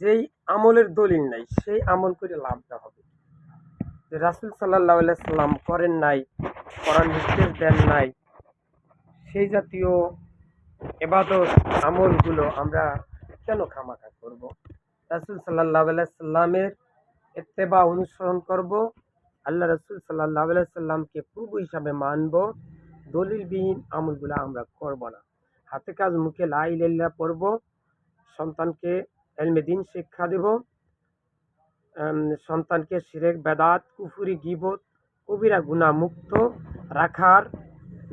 যেই আমলের দলিল নাই, সেই আমল করে লাভটা হবে। রাসুল সাল্লাহ সাল্লাম করেন নাই করার নির্দেশ দেন নাই, সেই জাতীয় এবাদত আমলগুলো আমরা কেন খামাখা করব? রাসুল সাল্লাহ সাল্লামের এত্তেবা অনুসরণ করব, আল্লাহ রসুল সাল্লাহ সাল্লামকে প্রভু হিসাবে মানব, দলিলবিহীন আমলগুলো আমরা করব না। হাতে কাজ মুখে লাই লাইল্লা পড়ব, সন্তানকে এলমে দিন শিক্ষা দেব। সন্তানকে সিরেক, বেদাত, কুফুরি, গিবত, কবিরা গুণা মুক্ত রাখার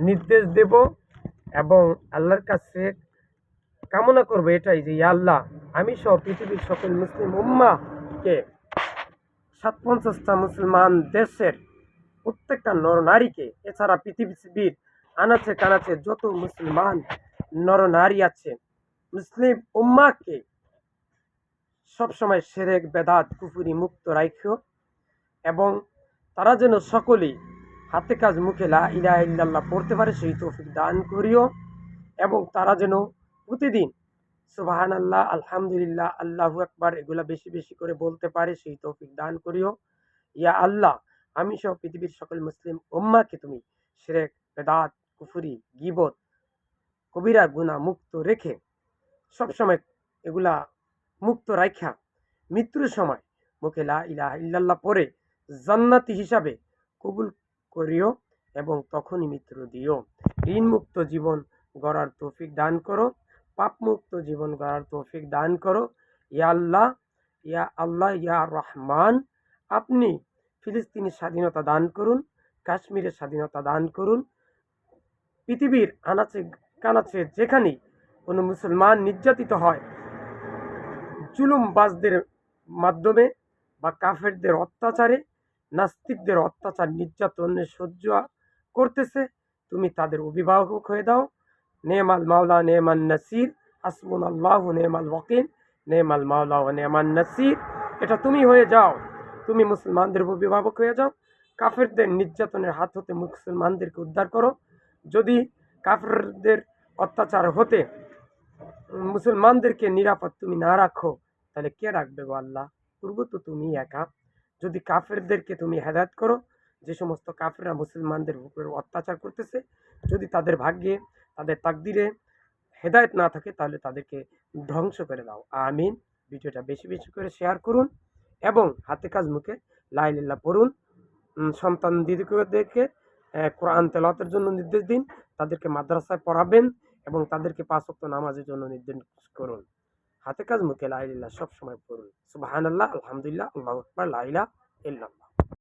নির্দেশ দেব এবং আল্লাহর কাছে কামনা করব এটাই যে আল্লাহ, আমি সহ পৃথিবীর সকল মুসলিম উম্মাকে সাত পঞ্চাশটা মুসলমান দেশের প্রত্যেকটা নর নারীকে এছাড়া পৃথিবীর আনাচে কানাচে যত মুসলমান নর নারী আছে, মুসলিম উম্মাকে সবসময় সেরেক, বেদাত, কুফুরি মুক্ত রাখিও এবং তারা যেন সকলেই হাতে কাজ মুখে লা ইলাহা ইল্লাল্লাহ পড়তে পারে, সেই তৌফিক দান করিও। এবং তারা যেন প্রতিদিন সুবাহান আল্লাহ আলহামদুলিল্লাহ, আল্লাহু আকবার এগুলা বেশি বেশি করে বলতে পারে, সেই তৌফিক দান করিও। ইয়া আল্লাহ, আমি সহ পৃথিবীর সকল মুসলিম উম্মাকে তুমি শিরেক বেদাত, কুফুরি, গিবত, কবিরা গুণা মুক্ত রেখে সবসময় এগুলা মুক্ত রাখা মৃত্যুর সময় মুখে লা ইলাহা ইল্লাল্লাহ পরে জান্নাতি হিসাবে কবুল করিও এবং তখনই মৃত্যু দিও। ঋণ মুক্ত জীবন গড়ার তৌফিক দান করো পাপ মুক্ত জীবন গড়ার তৌফিক দান করো। ইয়া আল্লাহ ইয়া আল্লাহ, ইয়া রহমান, আপনি ফিলিস্তিনি স্বাধীনতা দান করুন, কাশ্মীরের স্বাধীনতা দান করুন। পৃথিবীর আনাচে কানাচে যেখানেই কোনো মুসলমান নির্যাতিত হয় জুলুমবাজদের মাধ্যমে বা কাফেরদের অত্যাচারে, নাস্তিকদের অত্যাচার নির্যাতনে সহ্য করতেছে। তুমি তাদের অভিভাবক হয়ে দাও। নেমাল মাওলা নেমান নাসির হাসবুন আল্লাহ নেমাল ওয়াকিল, নেমাল মাওলা ও নেমান নাসির। এটা তুমি হয়ে যাও। তুমি মুসলমানদের অভিভাবক হয়ে যাও। কাফেরদের নির্যাতনের হাত হতে মুসলমানদেরকে উদ্ধার করো। যদি কাফেরদের অত্যাচার হতে মুসলমানদেরকে নিরাপদ তুমি না রাখো, তাহলে কে রাখবে গো আল্লাহ? পূর্ব তো তুমি একা। যদি কাফেরদেরকে তুমি হেদায়ত করো, যে সমস্ত কাফেররা মুসলমানদের উপরে অত্যাচার করতেছে, যদি তাদের ভাগ্যে, তাদের তাকদিরে হেদায়ত না থাকে, তাহলে তাদেরকে ধ্বংস করে দাও। আমিন। ভিডিওটা বেশি বেশি করে শেয়ার করুন এবং হাতে কাজ মুখে লাইলিল্লাহ পড়ুন। সন্তান দিদিকে কোরআন তেলাওয়াতের জন্য নির্দেশ দিন। তাদেরকে মাদ্রাসায় পড়াবেন। এবং তাদেরকে পাঁচ ওয়াক্ত নামাজের জন্য নির্দেশ করুন। হাতে কাজ মুখে লাইল্লাহ সবসময় পড়ুন। সুবাহান আল্লাহ আলহামদুলিল্লাহ আল্লাহ লাইলা ইল্লাল্লাহ।